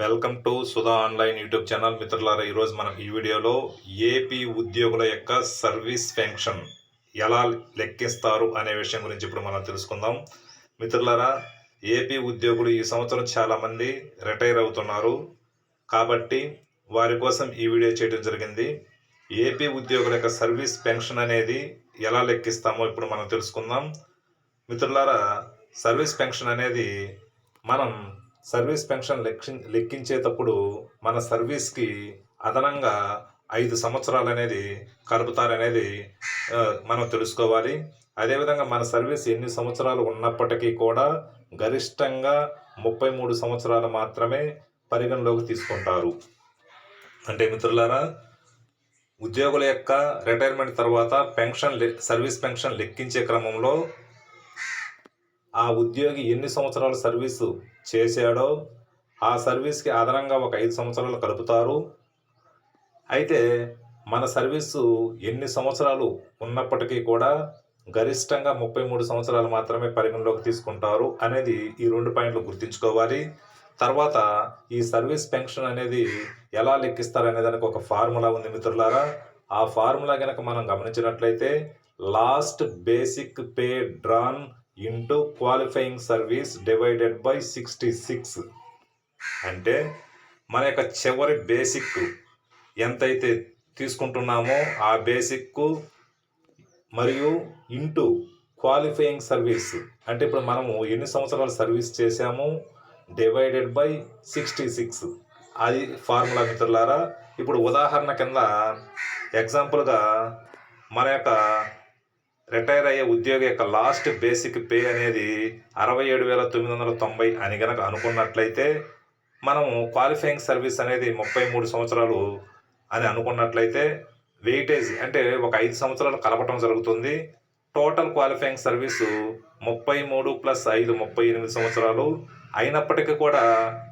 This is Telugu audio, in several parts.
Welcome to Sudha online YouTube channel. మిత్రులారా ఈరోజు మనం ఈ వీడియోలో ఏపీ ఉద్యోగుల యొక్క సర్వీస్ పెన్షన్ ఎలా లెక్కిస్తారు అనే విషయం గురించి ఇప్పుడు మనం తెలుసుకుందాం. మిత్రులారా ఏపీ ఉద్యోగులు ఈ సంవత్సరం చాలామంది రిటైర్ అవుతున్నారు. కాబట్టి వారి కోసం ఈ వీడియో చేయడం జరిగింది. ఏపీ ఉద్యోగుల యొక్క సర్వీస్ పెన్షన్ అనేది ఎలా లెక్కిస్తామో ఇప్పుడు మనం తెలుసుకుందాం. మిత్రులారా సర్వీస్ పెన్షన్ అనేది మనం సర్వీస్ పెన్షన్ లెక్కి లెక్కించేటప్పుడు మన సర్వీస్కి అదనంగా ఐదు సంవత్సరాలు అనేది కలుపుతారనేది మనం తెలుసుకోవాలి. అదేవిధంగా మన సర్వీస్ ఎన్ని సంవత్సరాలు ఉన్నప్పటికీ కూడా గరిష్టంగా ముప్పై మూడు సంవత్సరాలు మాత్రమే పరిగణలోకి తీసుకుంటారు. అంటే మిత్రులారా ఉద్యోగుల యొక్క రిటైర్మెంట్ తర్వాత పెన్షన్ సర్వీస్ పెన్షన్ లెక్కించే క్రమంలో ఆ ఉద్యోగి ఎన్ని సంవత్సరాలు సర్వీసు చేశాడో ఆ సర్వీస్కి అదనంగా ఒక ఐదు సంవత్సరాలు కలుపుతారు. అయితే మన సర్వీసు ఎన్ని సంవత్సరాలు ఉన్నప్పటికీ కూడా గరిష్టంగా ముప్పై మూడు సంవత్సరాలు మాత్రమే పరిగణలోకి తీసుకుంటారు అనేది ఈ రెండు పాయింట్లు గుర్తుంచుకోవాలి. తర్వాత ఈ సర్వీస్ పెన్షన్ అనేది ఎలా లెక్కిస్తారు అనే దానికి ఒక ఫార్ములా ఉంది మిత్రులారా. ఆ ఫార్ములా కనుక మనం గమనించినట్లయితే last basic pay drawn into qualifying service divided by sixty six అంటే మన యొక్క చివరి బేసిక్ ఎంతైతే తీసుకుంటున్నామో ఆ బేసిక్ మరియు ఇంటూ క్వాలిఫైయింగ్ సర్వీస్ అంటే ఇప్పుడు మనము ఎన్ని సంవత్సరాలు సర్వీస్ చేశాము? డివైడెడ్ బై సిక్స్టీ సిక్స్ అది ఫార్ములా మిత్రులారా ఇప్పుడు ఉదాహరణ కింద ఎగ్జాంపుల్గా మన యొక్క రిటైర్ అయ్యే ఉద్యోగి యొక్క లాస్ట్ బేసిక్ పే అనేది అరవై ఏడు వేల తొమ్మిది వందల తొంభై అని గనక అనుకున్నట్లయితే మనము క్వాలిఫైయింగ్ సర్వీస్ అనేది ముప్పై మూడు సంవత్సరాలు అని అనుకున్నట్లయితే వెయిటేజ్ అంటే ఒక ఐదు సంవత్సరాలు కలపటం జరుగుతుంది. టోటల్ క్వాలిఫైయింగ్ సర్వీసు ముప్పై మూడు ప్లస్ ఐదు ముప్పై ఎనిమిది సంవత్సరాలు అయినప్పటికీ కూడా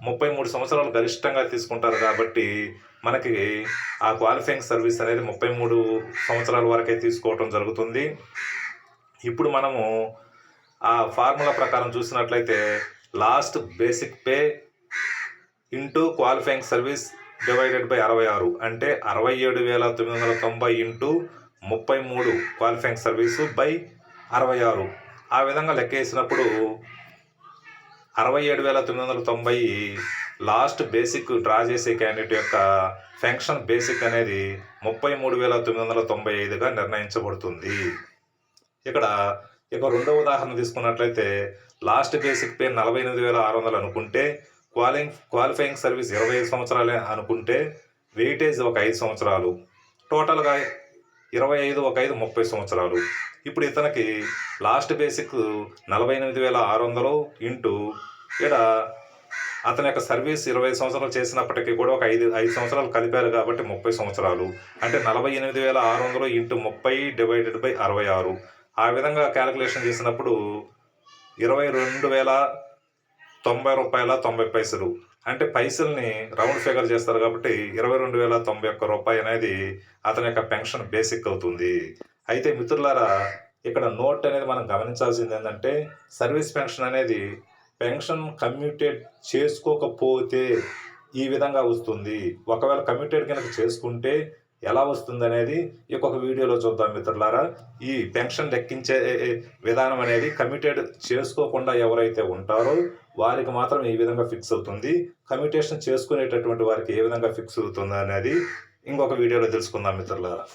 ముప్పై మూడు సంవత్సరాలు గరిష్టంగా తీసుకుంటారు కాబట్టి మనకి ఆ క్వాలిఫైయింగ్ సర్వీస్ అనేది ముప్పై మూడు సంవత్సరాల వరకే తీసుకోవటం జరుగుతుంది. ఇప్పుడు మనము ఆ ఫార్ములా ప్రకారం చూసినట్లయితే last basic pay into qualifying service divided by అరవై ఆరు అంటే అరవై ఏడు వేల తొమ్మిది వందల తొంభై ఇంటూ ముప్పై మూడు క్వాలిఫైయింగ్ సర్వీసు బై అరవై ఆరు. ఆ విధంగా లెక్క వేసినప్పుడు అరవై ఏడు వేల తొమ్మిది వందల తొంభై లాస్ట్ బేసిక్ డ్రా చేసే క్యాండిడేట్ యొక్క ఫెన్షన్ బేసిక్ అనేది ముప్పై మూడు వేల తొమ్మిది వందల తొంభై ఐదుగా నిర్ణయించబడుతుంది. ఇక్కడ ఇక రెండవ ఉదాహరణ తీసుకున్నట్లయితే లాస్ట్ బేసిక్ పే నలభై ఎనిమిది వేల ఆరు వందలు అనుకుంటే క్వాలింగ్ క్వాలిఫైయింగ్ సర్వీస్ ఇరవై ఐదు సంవత్సరాలే అనుకుంటే వెయిటేజ్ ఒక ఐదు సంవత్సరాలు. టోటల్గా ఇరవై ఐదు ఒక ఐదు ముప్పై సంవత్సరాలు. ఇప్పుడు ఇతనికి లాస్ట్ బేసిక్ నలభై ఎనిమిది వేల ఆరు వందలు ఇంటూ ఇక్కడ అతని యొక్క సర్వీస్ ఇరవై సంవత్సరాలు చేసినప్పటికీ కూడా ఒక ఐదు ఐదు సంవత్సరాలు కలిపారు కాబట్టి ముప్పై సంవత్సరాలు. అంటే నలభై ఎనిమిది వేల ఆరు వందలు ఇంటూ ముప్పై డివైడెడ్ బై అరవై ఆరు. ఆ విధంగా క్యాలిక్యులేషన్ చేసినప్పుడు ఇరవై రెండు వేల తొంభై రూపాయల తొంభై పైసలు. అంటే పైసల్ని రౌండ్ ఫిగర్ చేస్తారు కాబట్టి ఇరవై రెండు వేల తొంభై ఒక్క రూపాయి అనేది అతని యొక్క పెన్షన్ బేసిక్ అవుతుంది. అయితే మిత్రులారా ఇక్కడ నోట్ అనేది మనం గమనించాల్సింది ఏంటంటే సర్వీస్ పెన్షన్ అనేది పెన్షన్ కమ్యూటేట్ చేసుకోకపోతే ఈ విధంగా వస్తుంది. ఒకవేళ కమ్యూటేట్ కనుక చేసుకుంటే ఎలా వస్తుంది అనేది యొక్క వీడియోలో చూద్దాం మిత్రులారా. ఈ పెన్షన్ లెక్కించే విధానం అనేది కమిటెడ్ చేసుకోకుండా ఎవరైతే ఉంటారో వారికి మాత్రం ఈ విధంగా ఫిక్స్ అవుతుంది. కమిటేషన్ చేసుకునేటటువంటి వారికి ఏ విధంగా ఫిక్స్ అవుతుంది అనేది ఇంకొక వీడియోలో తెలుసుకుందాం మిత్రులారా.